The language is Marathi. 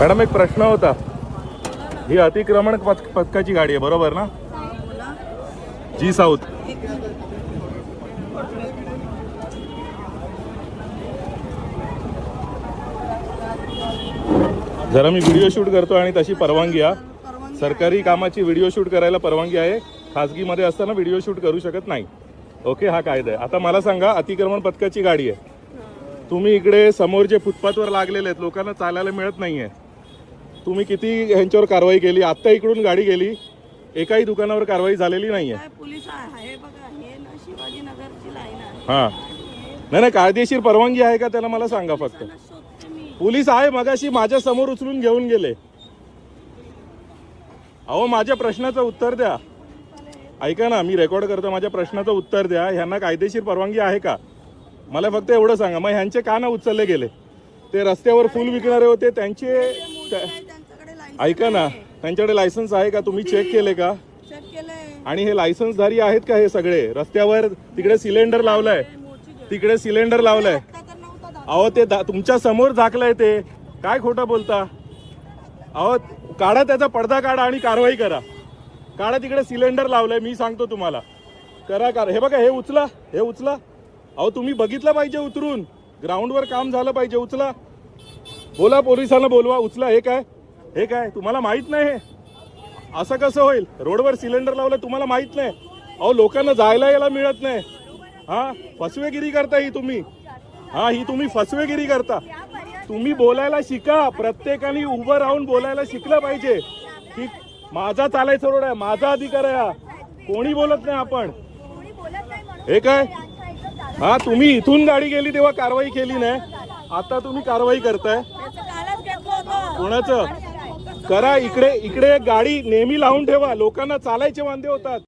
मॅडम एक प्रश्न होता. ही अतिक्रमण पथ पथकाची गाडी आहे बरोबर ना? G south. जरा मी व्हिडिओ शूट करतो आणि तशी परवानगी आहे सरकारी कामाची व्हिडिओ शूट करायला परवानगी आहे. खाजगीमध्ये असताना व्हिडिओ शूट करू शकत नाही. ओके हा कायदा आहे. आता मला सांगा अतिक्रमण पथकाची गाडी आहे. तुम्ही इकडे समोर जे फुटपाथवर लागलेले आहेत लोकांना चालायला मिळत नाही आहे तुम्ही किती ह्यांच्यावर कारवाई केली? आत्ता इकडून गाडी गेली. एकाही दुकानावर कारवाई झालेली पोलीस आहे बघा हे ना शिवाजीनगरची लाईन आहे. हां. नाही नाही कायदेशीर परवानगी आहे का त्याला मला सांगा फक्त. त्यांना शोधते मी. पोलीस आहे मगाशी माझ्यासमोर उचलून घेऊन गेले. अहो माझ्या प्रश्नाचं उत्तर द्या. ऐका ना मी रेकॉर्ड करतो माझ्या प्रश्नाचं उत्तर द्या. ह्यांना कायदेशीर परवानगी आहे का? मला फक्त एवढं सांगा. मग ह्यांचे का ना उचलले गेले? ते रस्त्यावर फुल विकणारे होते त्यांचे ऐका ना त्यांच्याकडे लायसन्स आहे का? तुम्ही चेक केले का? आणि हे लायसन्सधारी आहेत का हे सगळे? रस्त्यावर तिकडे सिलेंडर लावलाय. तिकडे सिलेंडर लावलाय. अहो ते तुमच्यासमोर झाकलंय ते. काय खोटं बोलता? अहो काढा त्याचा पडदा काढा आणि कारवाई करा. काढा तिकडे सिलेंडर लावलंय मी सांगतो तुम्हाला. करा करा हे बघा हे उचला हे उचला. अहो तुम्ही बघितलं पाहिजे उतरून. ग्राउंडवर काम झालं पाहिजे उचला. बोला पोलिसांना बोलवा उचला हे काय? हे काय? तुम्हाला माहीत नाही हे? असं कसं होईल? रोडवर सिलेंडर लावलं तुम्हाला माहीत नाही? अहो लोकांना जायला यायला मिळत नाही. हा? फसवेगिरी करता ही तुम्ही. हा ही तुम्ही फसवेगिरी करता. तुम्ही बोलायला शिका. प्रत्येकाने उभं राहून बोलायला शिकलं पाहिजे. की माझा चालायचा रोड आहे माझा अधिकार आहे हा. कोणी बोलत नाही आपण. हे काय? हा तुम्ही इथून गाडी गेली तेव्हा कारवाई केली नाही. आता तुम्ही कारवाई करताय त्याचं कालच घेतलं होतं कोणाचं? करा इकडे इकडे गाडी नेहमी लावून ठेवा. लोकांना चालायचे वांदे होतात.